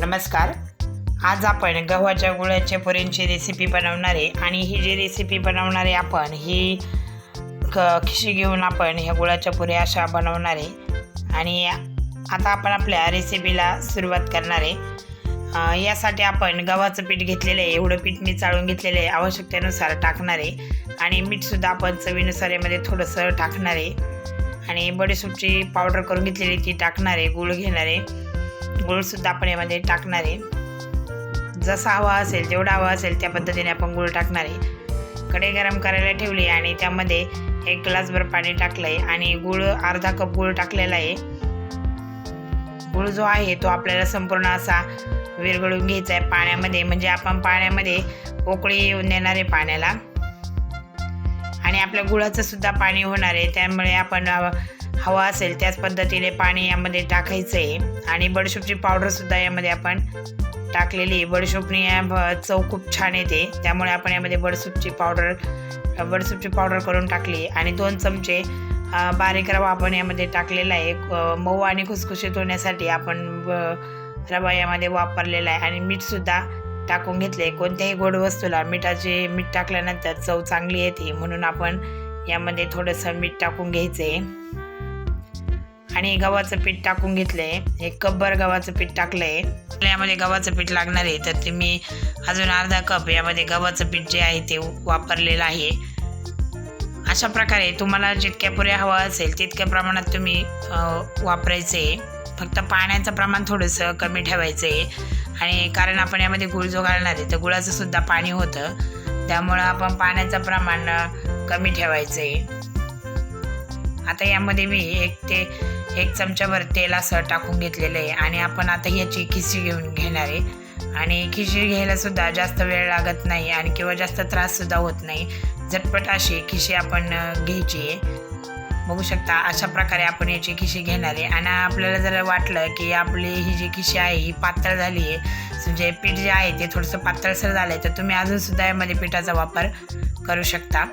नमस्कार. आज आपण गव्हाच्या गुळाच्या पुरींची रेसिपी बनवणार आहे आणि ही जी रेसिपी बनवणार आहे आपण ही क खिशी घेऊन आपण ह्या गुळाच्या पुऱ्या अशा बनवणार आहे. आणि आता आपण आपल्या रेसिपीला सुरुवात करणार आहे. यासाठी आपण गव्हाचं पीठ घेतलेलं आहे एवढं पीठ मी चाळून घेतलेलं आहे आवश्यकतेनुसार टाकणार आहे. आणि मीठसुद्धा आपण चवीनुसार यामध्ये थोडंसं टाकणार आहे. आणि बडीसूपची पावडर करून घेतलेली ती टाकणार आहे गूळ घेणार आहे. गुळसुद्धा आपण यामध्ये टाकणार आहे. जसा हवा असेल जेवढा हवा असेल त्या पद्धतीने आपण गूळ टाकणार आहे. कढई गरम करायला ठेवली आणि त्यामध्ये एक ग्लासभर पाणी टाकलं आहे आणि गूळ अर्धा कप गूळ टाकलेला आहे. गूळ जो आहे तो आपल्याला संपूर्ण असा विरघळून घ्यायचा आहे पाण्यामध्ये. म्हणजे आपण पाण्यामध्ये पोकळी येऊन देणार आहे पाण्याला. आणि आपल्या गुळाचं सुद्धा पाणी होणार आहे. त्यामुळे आपण हवा असेल त्याच पद्धतीने पाणी यामध्ये टाकायचं आहे आणि बडशोपची पावडरसुद्धा यामध्ये आपण टाकलेली आहे. या चव खूप छान येते. त्यामुळे आपण यामध्ये बडसूपची पावडर बडसूपची पावडर करून टाकली आणि दोन चमचे बारीक रवा आपण यामध्ये टाकलेला आहे. मऊ आणि खुसखुशीत होण्यासाठी आपण रवा यामध्ये वापरलेला आहे. आणि मीठसुद्धा टाकून घेतले कोणत्याही गोड वस्तूला मिठाचे मीठ टाकल्यानंतर चव चांगली येते. म्हणून आपण यामध्ये थोडंसं मीठ टाकून घ्यायचं आहे आणि गव्हाचं पीठ टाकून घेतलं आहे एक कपभर गव्हाचं पीठ टाकलं आहे यामध्ये गव्हाचं पीठ लागणार आहे. तर ते मी अजून अर्धा कप यामध्ये गव्हाचं पीठ जे आहे ते वापरलेलं आहे. अशा प्रकारे तुम्हाला जितक्या पुऱ्या हवा असेल तितक्या प्रमाणात तुम्ही वापरायचे आहे फक्त पाण्याचं प्रमाण थोडंसं कमी ठेवायचं आहे आणि कारण आपण यामध्ये गुळ जो घालणार आहे तर गुळाचं सुद्धा पाणी होतं. त्यामुळं आपण पाण्याचं प्रमाण कमी ठेवायचं आहे आता यामध्ये मी एक ते एक चमचाभर तेल असं टाकून घेतलेलं आहे. आणि आपण आता याची खिशी घेऊन घेणार आहे. आणि खिशी घ्यायलासुद्धा जास्त वेळ लागत नाही आणि किंवा जास्त त्राससुद्धा होत नाही. झटपट अशी खिशी आपण घ्यायची आहे. बघू शकता अशा प्रकारे आपण याची खिशी घेणार आहे. आणि आपल्याला जर वाटलं की आपली ही जी खिशी आहे ही पातळ झाली आहे. म्हणजे पीठ जे आहे ते थोडंसं पातळसर झालं आहे तर तुम्ही अजूनसुद्धा यामध्ये पिठाचा वापर करू शकता.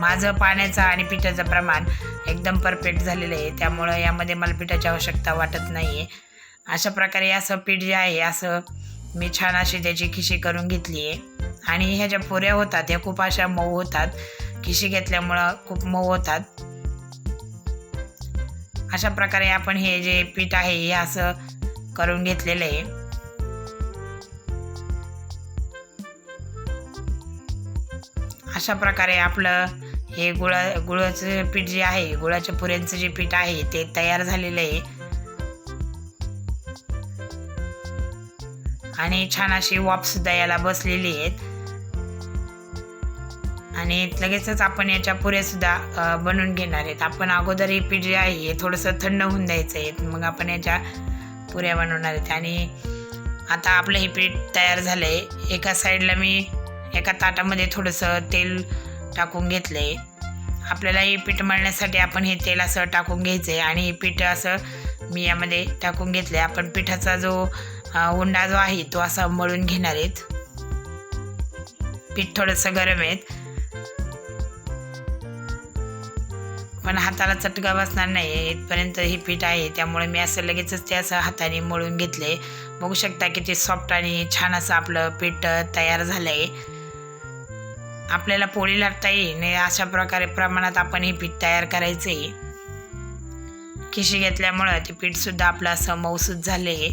माझं पाण्याचं आणि पिठाचं प्रमाण एकदम परफेक्ट झालेलं आहे. त्यामुळं यामध्ये मला पिठाची आवश्यकता वाटत नाही आहे अशा प्रकारे असं पीठ जे आहे असं मी छान अशी त्याची खिशी करून घेतली आहे. आणि ह्या ज्या पुऱ्या होतात ह्या खूप अशा मऊ होतात. खिशी घेतल्यामुळं खूप मऊ होतात. अशा प्रकारे आपण हे जे पीठ आहे हे असं करून घेतलेलं आहे. अशा प्रकारे आपलं हे गुळा गुळाचं पीठ जे आहे गुळाच्या पुऱ्यांचं जे पीठ आहे ते तयार झालेलं आहे. आणि छान अशी वाफसुद्धा याला बसलेली आहेत. आणि लगेचच आपण याच्या पुऱ्यासुद्धा सुद्धा बनवून घेणार आहेत. आपण अगोदर हे पीठ जे आहे हे थोडंसं थंड होऊन द्यायचं आहे. मग आपण याच्या पुऱ्या बनवणार आहेत. आणि आता आपलं हे पीठ तयार झालं आहे एका साईडला मी एका ताटामध्ये थोडंसं तेल टाकून घेतलं. आहे आपल्याला हे पीठ मळण्यासाठी आपण हे तेल असं टाकून घ्यायचं आहे आणि हे पीठ असं मी यामध्ये टाकून घेतलं आहे आपण पिठाचा जो उंडा जो आहे तो असा मळून घेणार आहेत. पीठ थोडंसं गरम आहेत. पण हाताला चटका बसणार नाही इथपर्यंत हे पीठ आहे त्यामुळे मी असं लगेचच ते असं हाताने मळून घेतले बघू शकता किती सॉफ्ट आणि छान असं आपलं पीठ तयार झालं आहे आपल्याला पोळी लाटता येईल अशा प्रकारे प्रमाणात आपण हे पीठ तयार करायचं. आहे खिशी घेतल्यामुळं ते पीठसुद्धा आपलं असं मऊसूद झालं आहे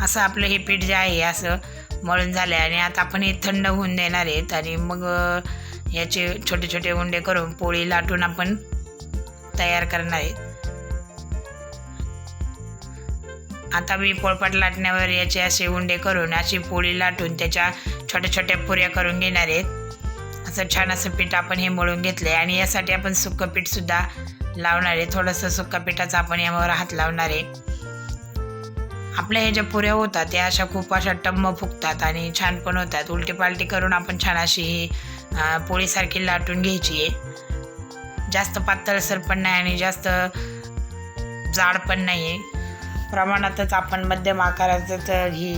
असं आपलं हे पीठ जे आहे असं मळून झालं आहे आणि आता आपण हे थंड होऊन देणार आहेत आणि मग याचे छोटे छोटे उंडे करून पोळी लाटून आपण तयार करणार आहेत. आता मी पोळपाट लाटण्यावर याचे असे उंडे करून अशी पोळी लाटून त्याच्या छोट्या छोट्या पुऱ्या करून घेणार आहेत असं छान असं पीठ आपण हे मळून घेतलं आहे आणि यासाठी आपण सुक्कं पीठसुद्धा लावणार आहे. थोडंसं सुक्का पिठाचा आपण यावर हात लावणार आहे. आपल्या ह्या ज्या पुऱ्या होतात त्या अशा खूप अशा टम्म फुगतात आणि छान पण होतात. उलटी पालटी करून आपण छान अशी ही पोळीसारखी लाटून घ्यायची आहे. जास्त पातळसर पण नाही आणि जास्त जाड पण नाही आहे प्रमाणातच आपण मध्यम आकाराचं तर ही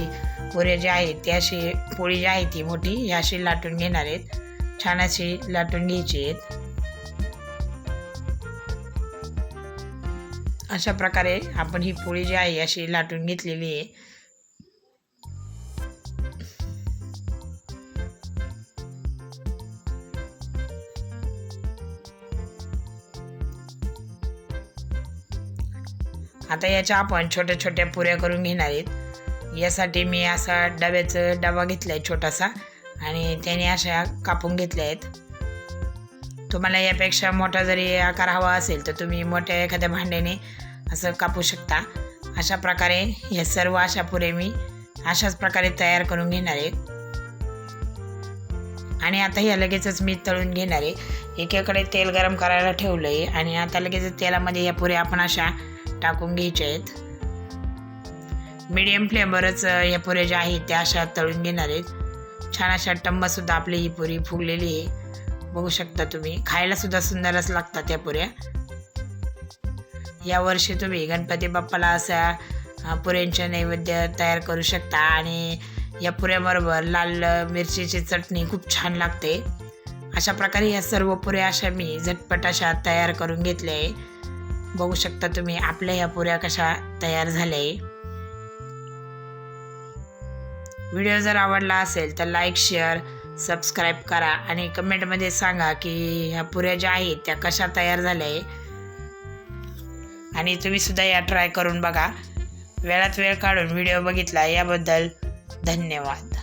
पुरे जे आहेत ती अशी पोळी जी आहे ती मोठी ही अशी लाटून घेणार आहेत. छान अशी लाटून घ्यायची आहेत. अशा प्रकारे आपण ही पोळी जी आहे अशी लाटून घेतलेली आहे. आता याच्या आपण छोट्या छोट्या पुऱ्या करून घेणार आहेत. यासाठी मी असा डब्याचं डबा घेतला आहे छोटासा आणि त्याने अशा कापून घेतल्या आहेत. तुम्हाला यापेक्षा मोठा जरी आकार हवा असेल तर तुम्ही मोठ्या एखाद्या भांड्याने असं कापू शकता. अशा प्रकारे हे सर्व अशा पुरे मी अशाच प्रकारे तयार करून घेणार आहे. आणि आता हे लगेचच मी तळून घेणार आहे. एकीकडे तेल गरम करायला ठेवलं आहे आणि आता लगेच तेलामध्ये या पुऱ्या आपण अशा टाकून घ्यायचे आहेत मीडियम फ्लेमवरच या पुऱ्या ज्या आहेत त्या अशा तळून घेणार आहेत. छान अशा टंबसुद्धा आपली ही पुरी फुगलेली आहे. बघू शकता तुम्ही. खायला सुद्धा सुंदरच लागतात त्या पुऱ्या. यावर्षी तुम्ही गणपती बाप्पाला असा पुऱ्यांचे पुऱ्यांच्या नैवेद्य तयार करू शकता आणि या पुऱ्याबरोबर लाल मिरचीची चटणी खूप छान लागते. अशा प्रकारे या सर्व पुऱ्या अशा मी झटपट अशा तयार करून घेतल्या आहे. बघू शकता तुम्ही आपल्या ह्या पुऱ्या कशा तयार झाल्या आहे व्हिडिओ जर आवडला असेल तर लाईक शेअर सबस्क्राईब करा आणि कमेंटमध्ये सांगा की ह्या पुऱ्या ज्या आहेत त्या कशा तयार झाल्या आहे आणि तुम्ही सुद्धा या ट्राय करून बघा. वेळात वेळ काढून व्हिडिओ बघितला याबद्दल धन्यवाद.